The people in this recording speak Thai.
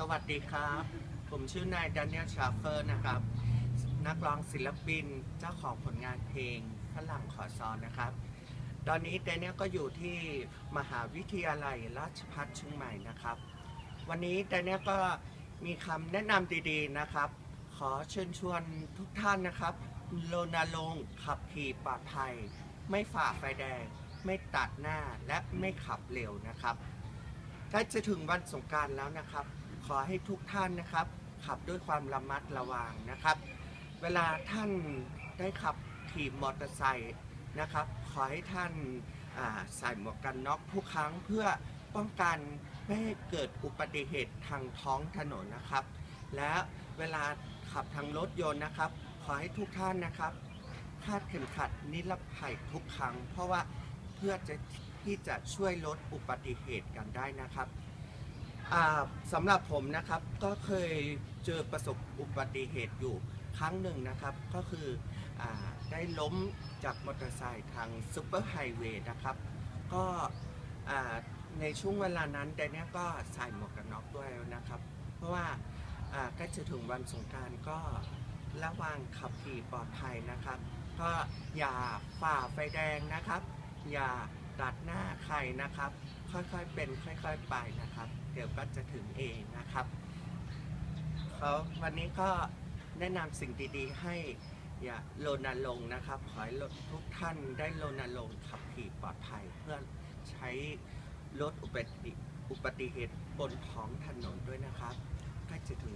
สวัสดีครับ ผมชื่อนายด a น i เ l ลชาเฟอร์นะครับ นักร้องศิลปินเจ้าของผลงานเพลงฝรั่งขอซอนนะครับ ตอนนี้แดเนียลก็อยู่ที่มหาวิทยาลัยราชภัฏเชียงใหม่นะครับ วันนี้แดเนียลก็มีคำแนะนำดีๆนะครับ ขอเชิญชวนทุกท่านนะครับรณรงค์ขับขี่ปลอดภัย ไม่ฝ่าไฟแดง ไม่ตัดหน้าและไม่ขับเร็วนะครับใกล้จะถึงวันสงกรารแล้วนะครับ ขอให้ทุกท่านนะครับ ขับด้วยความระมัดระวังนะครับ เวลาท่านได้ขับขี่มอเตอร์ไซค์นะครับ ขอให้ท่านาใส่หมวกกันน็อกทุกครั้งเพื่อป้องกันไม่ให้เกิดอุบัติเหตุทางท้องถนนนะครับ และเวลาขับทางรถยนต์นะครับ ขอให้ทุกท่านนะครับคาดเข็มขัดนิรภัยทุกครั้ง เพราะว่าเพื่อจะที่จะช่วยลดอุบัติเหตุกันได้นะครับ อ่าสำหรับผมนะครับก็เคยเจอประสบอุบัติเหตุอยู่ครั้งหนึ่งนะครับ ก็คืออาได้ล้มจากมอเตอร์ไซค์ทางซูเปอร์ไฮเวย์นะครับ ก็อ่าในช่วงเวลานั้นแดเนียลก็ใส่หมวกกันน็อกด้วยนะครับ เพราะว่าอ่าใกล้จะถึงวันสงกรารก็ระวังขับขี่ปลอดภัยนะครับ ก็อย่าฝ่าไฟแดงนะครับ อย่าตัดหน้า ใครนะครับ ค่อยๆเป็นค่อยๆไปนะครับ เดี๋ยวก็จะถึงเองนะครับเขาวันนี้ก็แนะนำสิ่งดีๆ ให้อย่าโลนาลงนะครับ ขอให้ทุกท่านได้โลนาลงขับขี่ปลอดภัยเพื่อใช้ลดอุบัติอุบัติเหตุบนท้องถนนด้วยนะครับใกล้จะถึง